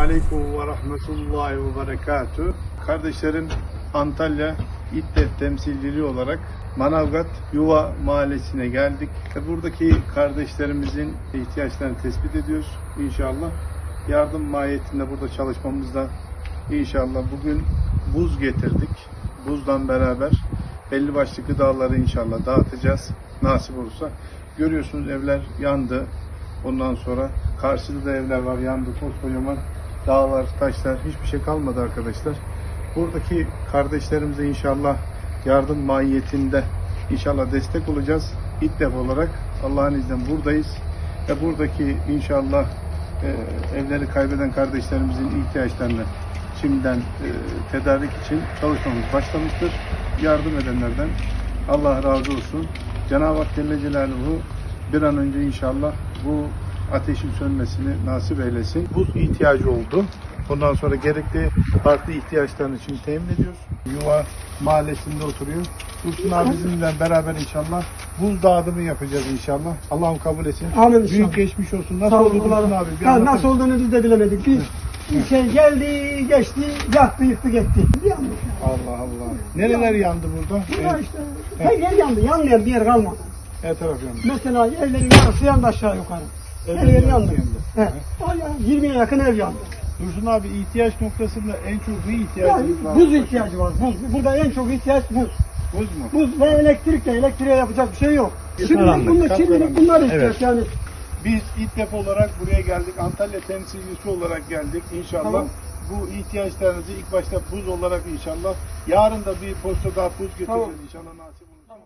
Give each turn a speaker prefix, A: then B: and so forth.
A: Aleyküm ve Rahmetullahi ve Berekatü. Kardeşlerim Antalya İddef temsilciliği olarak Manavgat Yuva Mahallesi'ne geldik. Ve Buradaki kardeşlerimizin ihtiyaçlarını tespit ediyoruz inşallah. Yardım mahiyetinde burada çalışmamızda inşallah bugün buz getirdik. Buzdan beraber belli başlı gıdaları inşallah dağıtacağız nasip olursa. Görüyorsunuz evler yandı. Ondan sonra karşıda da evler var yandı koskocaman dağlar, taşlar hiçbir şey kalmadı arkadaşlar. Buradaki kardeşlerimize inşallah yardım mahiyetinde inşallah destek olacağız. İtlef olarak Allah'ın izniyle buradayız. Ve buradaki inşallah e, evleri kaybeden kardeşlerimizin ihtiyaçlarını şimdiden e, tedarik için çalışmamız başlamıştır. Yardım edenlerden Allah razı olsun. Cenab-ı Hak Celle bir an önce inşallah bu ateşin sönmesini nasip eylesin. Buz ihtiyacı oldu. Ondan sonra gerekli farklı ihtiyaçların için temin ediyoruz. Yuva mahallesinde oturuyor. Dursun abi bizimle beraber inşallah buz dağıtımı yapacağız inşallah. Allah'ım kabul etsin.
B: Amin inşallah.
A: Büyük geçmiş olsun. Nasıl
B: Sağ
A: oldu. Dursun abi? Bir
B: Ya
A: anlatın.
B: nasıl olduğunu biz de bilemedik. Bir şey geldi, geçti, yaktı, yıktı, gitti.
A: Allah Allah. Nereler yandı burada?
B: Burada
A: Evet,
B: işte her yer yandı. Yanmayan bir yer kalmadı.
A: her taraf yandı.
B: Mesela evlerin yarısı yandı aşağı yukarı. Her yer yandı. He. O ya 20'ye yakın ev yandı.
A: Dursun abi ihtiyaç noktasında en çok
B: Yani
A: ihtiyacımız var.
B: buz ihtiyacı var. Buz. Burada en çok ihtiyaç buz.
A: Buz mu?
B: Buz ve elektrik de elektriğe yapacak bir şey yok. Şimdi
A: Karanlık,
B: bunlar,
A: kapkaranlık.
B: şimdilik bunlar ihtiyaç
A: Evet.
B: yani.
A: Biz İTDEF olarak buraya geldik. Antalya temsilcisi olarak geldik inşallah.
B: Tamam.
A: Bu ihtiyaçlarınızı ilk başta buz olarak inşallah. Yarın da bir posta daha buz getireceğiz
B: Tamam.
A: inşallah nasip olur.